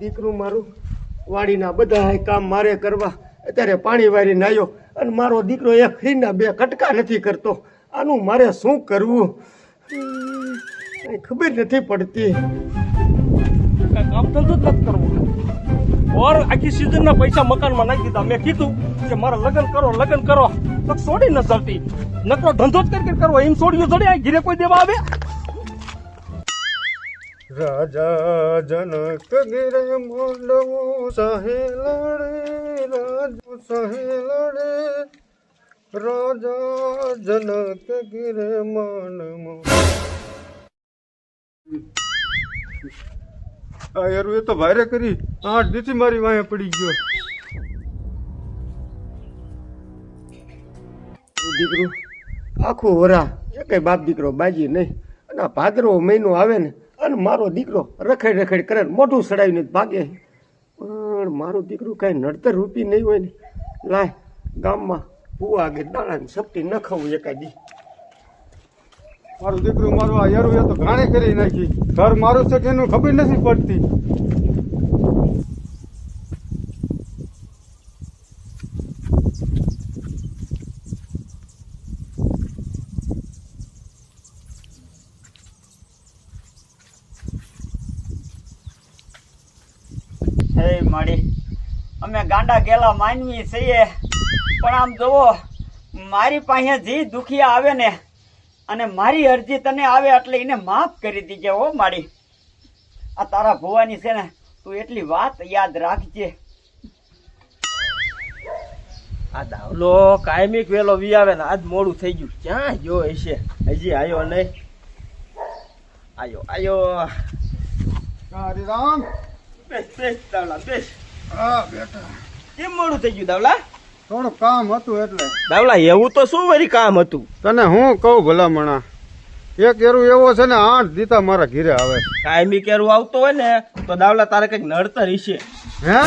દીકરું મારું વાડીના બધા કામ મારે કરવા. અત્યારે પાણી વારી નાયો અને મારો દીકરો એક ફ્રીના બે કટકા નથી કરતો. આનું મારે શું કરવું? કઈ ખબર નથી પડતી. કામ ધંધો જ નથી કરવો. ઓર આખી સિઝનના પૈસા મકાનમાં નાખી દીધા. મેં કીધું કે મારા લગ્ન કરો લગ્ન કરો. તો છોડી ન જતી નકરો ધંધો જ કરી કરી કરવો. એમ છોડ્યું, જોડે ઘીરે કોઈ દેવા આવે? રાજા જનક ગીરે મોડવો સહે લડે, રાજુ સહે લડે. રાજા જનક ગીરે માનમો આ યાર એ તો ભારે કરી આઠ દીથી મારી વાંહે પડી ગયો. દીકરું, આખું વરા એકે બાપ દીકરો બાજી નહીં. અને ભાદરવો મહિનો આવે ને અને મારો દીકરો રખડ રખડ કરે મોઢું સડાવીને ભાગે પણ મારું દીકરું કાંઈ નડતર રૂપી નહીં હોય ને. લાય, ગામમાં ભૂવા કે દાણાની સપટી ન ખાવું એકાદી. મારું દીકરું મારું આ યરું તો ઘાણે કરી નાખી. ઘર મારું છે કે એનું ખબર નથી પડતી. માડી અમે ગાંડા ગેલા માનવી છીએ. પણ આમ જુઓ મારી પાસે જે દુખિયા આવે ને અને મારી અરજી તને આવે એટલે એને માફ કરી દીજે હો માડી આ તારા ભુવાની છે ને તું એટલી વાત યાદ રાખજે. આ દાવલો કાયમિક વેલો વી આવે ને આજ મોડું થઈ ગયું. ક્યાં ગયો હશે? હજી આયો નહીં. આયો આયો. હરિરામ. રામ બેસ બેસ દાવલા બેસ. હા બેટા. કેમ મોડું થઈ ગયું દાવલા? થોડું કામ હતું એટલે. દાવલા એવું તો શું વરી કામ હતું? તને હું કહું ભલામણા? એક એરું એવો છે ને આઠ દીતા મારા ઘીરે આવે. કાયમી કેરું આવતો હોય ને તો દાવલા તારે કંઈક નડતર હશે. હે?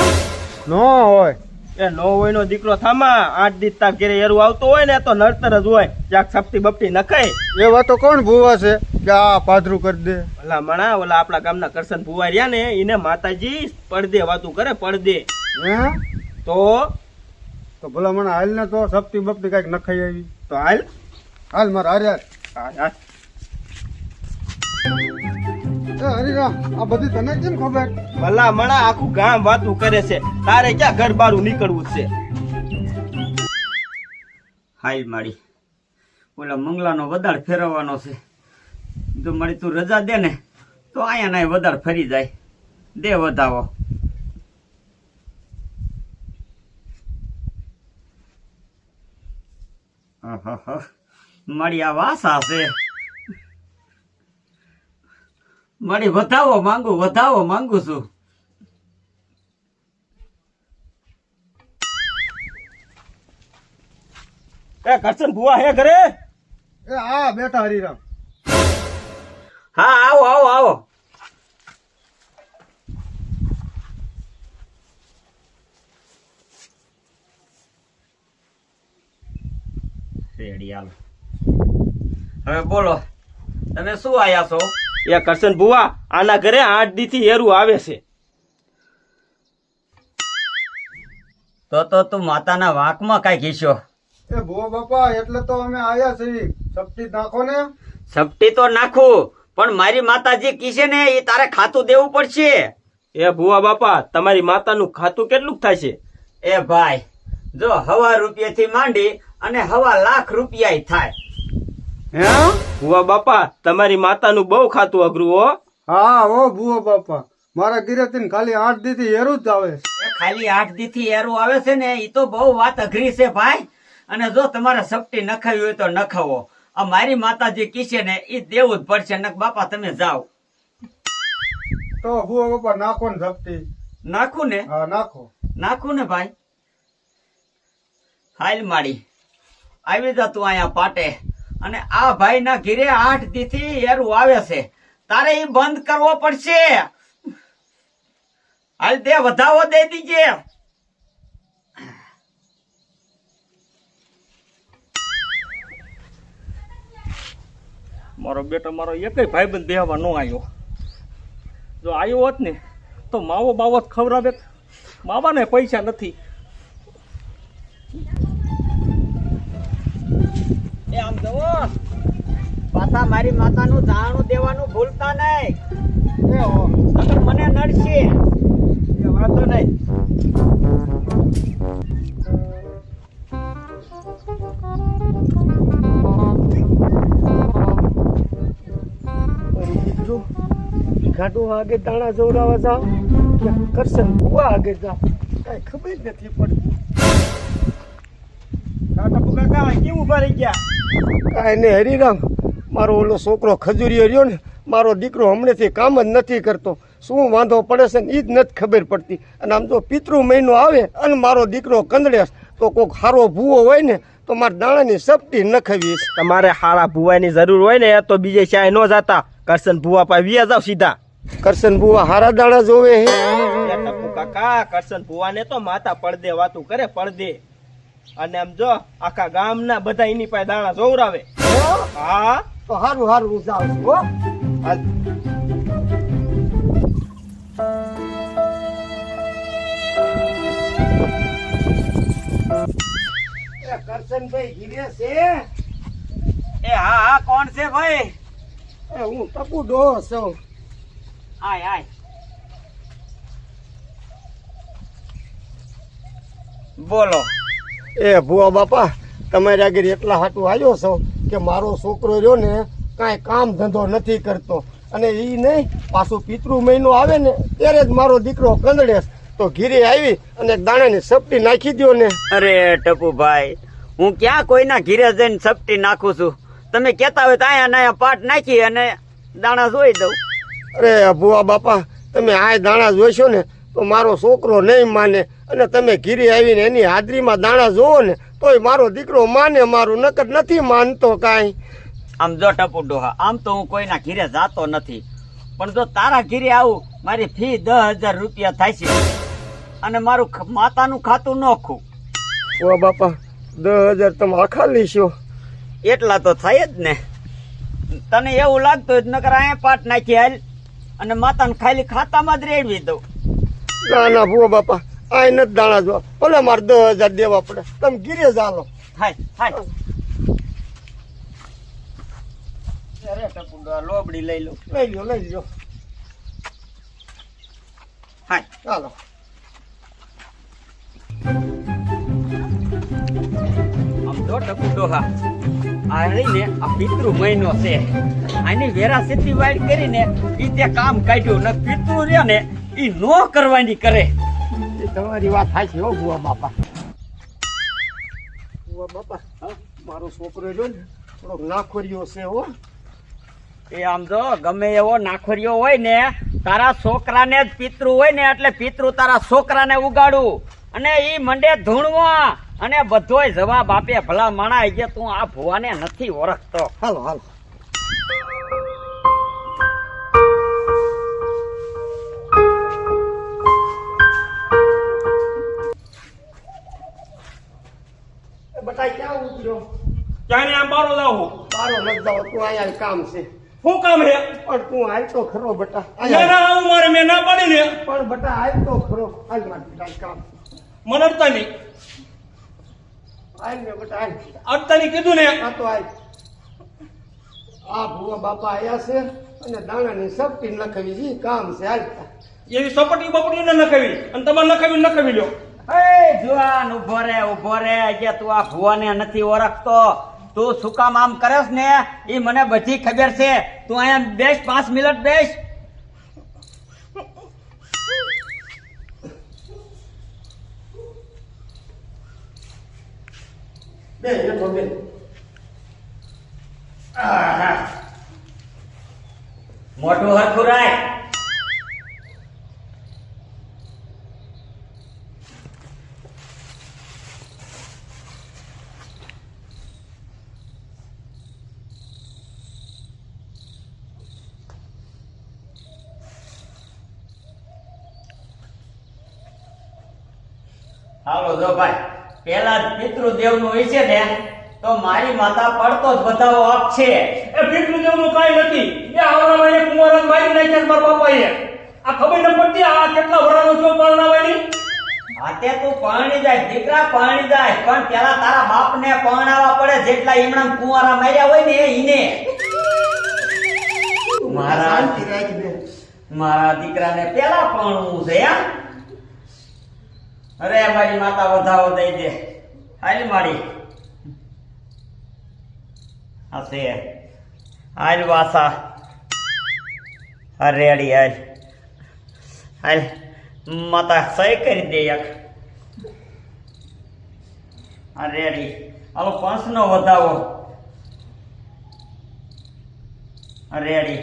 નો હોય. એ નો હોય નો દીકરો થામા આઠ દી તાર ઘેરે એરું આવતો હોય ને તો નડતર જ હોય. જ્યાં સપટી બપટી નખાય. એ વાતો કોણ ભૂવા છે? કે આ પાથરું કરી દે. ઓલા મણા ઓલા આપણા ગામના કરશન ભુવા રહ્યા ને એને માતાજી પડદે વાતું કરે પડદે. તો? તો તો ભલામણા હાલ ને તો સપટી બપટી કંઈક નખાઈ આવી. તો હાલ? હાલ મારા હાર્યા હાલ, હા ભલા મણા આખું ગામ વાતું કરે છે. તારે ક્યાં ઘર બારું નીકળવું છે? હાઈ માડી ઓલા મંગલાનો વધાર ફેરવવાનો છે. જો મારી તું રજા દે ને, તો અહીંયા ના વધાર ફરી જાય. દે વધાવો. મારી આ વાસા છે. મારી વધાવો માંગુ વધાવો માંગુ છું. એ કરશન ભુવા હે ઘરે? એ આ બેઠા હરિરામ. હા આવો આવો આવો. રેડી હાલો. હવે બોલો તમે શું આયા છો? એ કરશન ભુવા આના ઘરે આઠ દી થી એરું આવે છે. તો તો તું માતાના વાંકમાં કાંઈ ઘીસ્યો? એ ભુવા બાપા એટલે તો અમે આવ્યા છીએ. સપટી નાખો ને. સપટી તો નાખું પણ મારી માતાજી કીશે ને એ તારે ખાતું દેવું પડશે. એ ભુવા બાપા તમારી માતાનું ખાતું કેટલું થાય છે? એ ભાઈ જો હવા રૂપિયાથી માંડી અને હવા લાખ રૂપિયા થાય. હે? ભુવા બાપા તમારી માતાનું બહુ ખાતું અઘરું હો. હા ઓ ભુવા બાપા. મારા ગિરેતીન ખાલી આઠ દી થી એરું જ આવે. છે. ખાલી આઠ દી થી એરું આવે છે ને એ તો બહુ વાત અઘરી છે ભાઈ. અને જો તમારે સપટી નખાવી હોય તો નખાવો. આ મારી માતાજી કીશે ને એ દેવું જ પડશે નક બાપા તમે જાઓ. તો ભુવા બાપા નાખો ને સપટી નાખું ને? હા નાખો. નાખું ને ભાઈ? હાલ માડી આવી જા તું અહીંયા પાટે. અને આ ભાઈ ના ઘીરે આઠ દીથી એરું આવે છે. તારે એ બંધ કરવો પડશે. હાલ તે વધાવો દે દીજે. મારો બેટો, મારો એકય ભાઈબંધ બેહવા ન આવ્યો જો આવ્યો હોત ને, તો માવો બાવો ખવડાવે. માવાને પૈસા નથી. એ આમ જવો પાછા મારી માતાનું જાણું દેવાનું ભૂલતા નહીં. એ મને નડશે. એ વાંધો નહીં. ઘાટું આગે દાણા જોરાવા જાવ કે કરશન ભૂવા આગે જાવ કાંઈ ખબર જ નથી પડતી. કાકા કાકા કેમ ઊભા રહી ગયા? કાંઈ ને હરિરામ. મારો ઓલો છોકરો ખજૂરી રહ્યો ને મારો દીકરો હમણાંથી કામ જ નથી કરતો. શું વાંધો પડે છે ને એ જ નથી ખબર પડતી. અને આમ જો પિતૃ મહિનો આવે અને મારો દીકરો કંદડે તો કોઈક સારો ભૂવો હોય ને તો મારા દાણાની સપટી નખાવી તમારે હારા ભુવાની જરૂર હોય ને તો બીજે ચાય ન જાતા. કરશન ભુવા પાસે વિયા જાવ સીધા. કરશન ભૂવા હારા દાણા જોવે હે કાકા કરશન ભૂવાને તો માતા પડદે વાતું કરે પડદે. અને આમ જો આખા ગામના બધા એની પાસે દાણા જોવરાવે હા? તો હારું હારું હું જાઉં છું હો. કરશનભાઈ ઘીરે છે? એ હા હા કોણ છે ભાઈ? એ હું ટપુ ડો છું. આય આય. બોલો. એ ભુવા બાપા તમારી આગળ એટલા હાટું આવ્યો છો કે મારો છોકરો રહ્યો ને કાંઈ કામ ધંધો નથી કરતો. અને એ નહીં પાછું પિતૃ મહિનો આવે ને ત્યારે જ મારો દીકરો કંદડે તો ઘીરે આવી અને દાણાની સપટી નાખી દ્યો ને. અરે ટપુભાઈ હું ક્યાં કોઈના ઘીરે જઈને સપટી નાખું છું? તમે કહેતા હોય તો અહીંયા અહીંયા પાટ નાખી અને દાણા જોઈ દઉં. અરે ભુવા બાપા તમે આ દાણા જોઈશો ને તો મારો છોકરો નહીં માને અને તમે ઘીરે આવીને એની હાજરીમાં દાણા જોવો ને તોય મારો દીકરો માને મારું નકર નથી માનતો કાંઈ. આમ જો ટપુ ડોહા આમ તો હું કોઈના ઘીરે જાતો નથી. પણ જો તારા ઘીરે આવું મારી ફી દસ હજાર રૂપિયા થાય છે. અને મારું માતાનું ખાતું નોખું. ઓ બાપા દસ હજાર તમે આખા લીશો. એટલા તો થાય જ ને. તને એવું લાગતું નકર અહીંયા પાટ નાખી હાલ. અને માતાને ખાલી ખાતામાં જ રેડવી દઉં. ના ના ભુવા બાપા આ નથી દાણા જોવા. ભલે મારે દસ હજાર દેવા પડે. તમે ગીરે જાલો હાય હાય. અરે લોબડી લઈ લો. લઈ લ્યો લઈ હાય. ચાલો આમ જો ટપુ હા. આ આ પિતૃ મહિનો છે. આની વેરા સીધી વાઈડ કરીને ઈ તે કામ કાઢ્યું ને પિતૃ રહ્યો ને ઈ નો કરવાની કરે. એ તમારી વાત થાય છે હો ભુવા બાપા. ભુવા બાપા હા, મારો છોકરો જો ને થોડોક નાખોરિયો છે હો. એ આમ જો ગમે એવો નાખોરિયો હોય ને તારા છોકરાને જ પિતૃ હોય ને એટલે પિતૃ તારા છોકરાને ઉગાડું. અને ઈ મંડે ધૂણવા અને બધોય જવાબ આપે ભલા માણા જે તું આ ભુવાને નથી ઓળખતો. હાલો હાલો. બટા ક્યાં ઉતર્યો? ક્યાંય આમ બારો જાવું મારો નથી જાવ તું અહીંયા કામ છે. શું કામ હે પણ તું હાલ તો ખરો બટા. મેં ના આવું મારે મેં ના પાડી ને. પણ બટા હાલ તો ખરો. હાલ મારે બેટા કામ. મને અડતા નહીં. હાલ ને બટા હાલ અડતા નહીં કીધું ને. આ તો હાલ આ ભુવા બાપા આયા છે અને દાણાની સપટી નખાવી છે કામ છે હાલ એવી સપટી બપટી ન નખાવી. અને તમારે નખાવી નખાવી લ્યો. એ ઊભો રે ઊભો રે. તું આ ભુવાને નથી ઓળખતો. તું શું કામ આમ કરસ ને? એ મને બધી ખબર છે. તું અહીંયા બેસ, પાંચ મિનિટ બેસ. મોટું હરખું રાય. હાલો જો ભાઈ પેલા પિતૃદેવનું હોય છે ને તો મારી માતા પડતો જ બધાઓ આપ છે. એ પિતૃદેવનું કાંઈ નથી. એ આવરામાં એક કુંવરન મારી નાખ્યા છે મારા બાપાએ. આ ખબર ન પડતી આ કેટલા વરાનો છો પરણાવવાની આતે તું પરણી જાય દીકરા પરણી જાય પણ પેલા તારા બાપને પરણાવવા પડે જેટલા ઈમણામ કુંવારા માર્યા હોય ને એ ઈને. મારા મારા દીકરાને પેલા પરણવું છે એમ? અરે, મારી માતા વધાવો દઈ દે. હાલ મારી. આ છે હાલ વાસા. અરે, અડી, હાલ. હાલ. માતા સહી કરી દે એક. અરે, અડી. હાલો, પાંચનો વધાવો. અરે, અડી.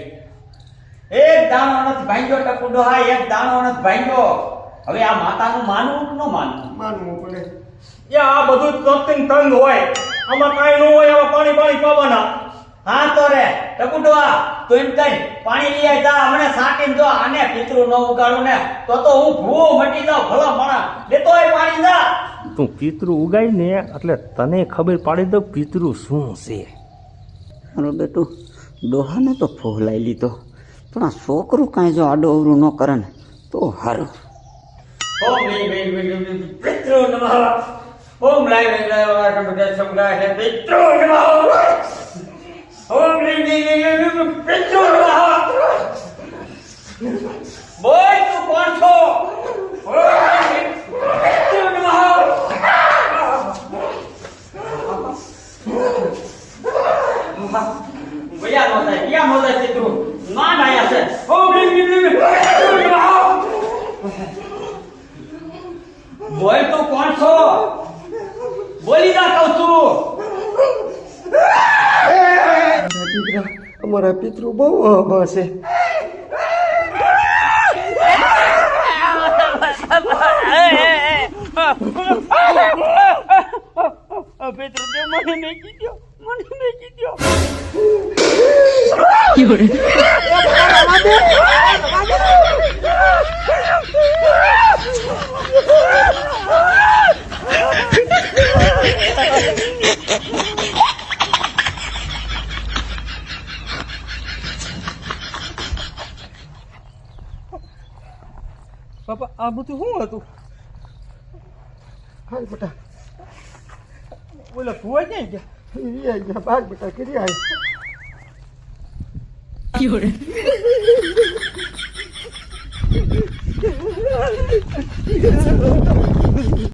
એક દાણો નથી ભાંગ્યો ટકુડો હા, એક દાણો નથી ભાંગ્યો. હવે આ માતાનું માનવું કે ન માનવું? માનવું પડે. એ આ બધું તંગ તંગ હોય. આમાં કાંઈ ન હોય આમાં પાણી પાણી પાવાના. હા તો રે ટકુટવા આ તું એમ કઈ પાણી લઈ આય જા હમણે સાટીને જો આને પિતૃ ન ઉગાડું ને તો તો હું ભૂવો મટી જાઉં ભલા માણા લેતો હોય પાણી જા. તું પિતૃ ઉગાય ને એટલે તને ખબર પાડી દઉં પિતૃ શું છે? મારો બેટું ડોહાને તો ફોહલાઈ લીધો. પણ આ છોકરું કાંઈ જો આડો અવરું ન કરે ને તો સારું ઓમ લીમ લીમ લીમ લીમ પિતૃ નમઃ ઓમ લાય લાય લાય લાય કમડે સમલા હે પિતૃ નમઃ ઓમ લીમ લીમ લીમ લીમ પિતૃ નમઃ બોલ તું કોણ છો ઓમ લીમ પિતૃ નમઃ ભૈયા નો થાય ક્યાં નો થાય પિતૃ માન આયા છે ઓમ લીમ લીમ લીમ પિતૃ નમઃ બોલ તું કોણ છો બોલી ના કહું છું દીકરા અમારા પિતૃ બહુ અહબા છે પિતૃદેવ મને નહીં કીધો મને નહીં પાપા આ બધું શું હતું? હાલ બેટા. ઓલા ફુવા ક્યાં ગયા? એ ગયા બાર બેટા કરી આવી